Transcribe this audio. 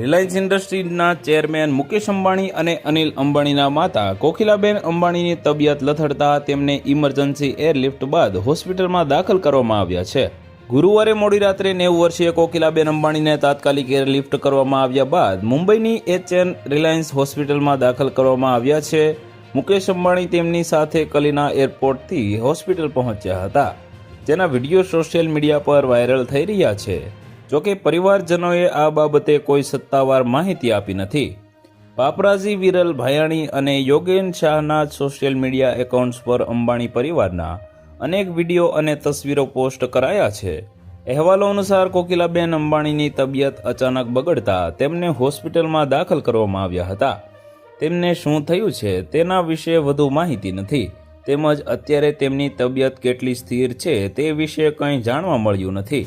Reliance ઇન્ડસ્ટ્રીઝના chairman Mukesh Ambani અને અનિલ અંબાણીના માતા કોકિલાબેન અંબાણીની તબિયત લથડતા તેમને ઇમરજન્સી એરલિફ્ટ બાદ હોસ્પિટલમાં દાખલ કરવામાં આવ્યા છે. ગુરુવારે મોડી રાત્રે નેવું વર્ષીય કોકિલાબેન અંબાણીને તાત્કાલિક એરલિફ્ટ કરવામાં આવ્યા બાદ મુંબઈની એચએન રિલાયન્સ હોસ્પિટલમાં દાખલ કરવામાં આવ્યા છે. મુકેશ અંબાણી તેમની સાથે કલીના એરપોર્ટથી હોસ્પિટલ પહોંચ્યા હતા. જેના વીડિયો સોશિયલ મીડિયા પર વાયરલ થઈ રહ્યા છે. જોકે પરિવારજનોએ આ બાબતે કોઈ સત્તાવાર માહિતી આપી નથી. પાપરાજી વિરલ ભાયાણી અને યોગેન શાહના સોશિયલ મીડિયા એકાઉન્ટ્સ પર અંબાણી પરિવારના અનેક વીડિયો અને તસવીરો પોસ્ટ કરાયા છે. અહેવાલો અનુસાર કોકિલાબેન અંબાણીની તબિયત અચાનક બગડતા તેમને હોસ્પિટલમાં દાખલ કરવામાં આવ્યા હતા. તેમને શું થયું છે તેના વિશે વધુ માહિતી નથી. તેમજ અત્યારે તેમની તબિયત કેટલી સ્થિર છે તે વિશે કંઈ જાણવા મળ્યું નથી.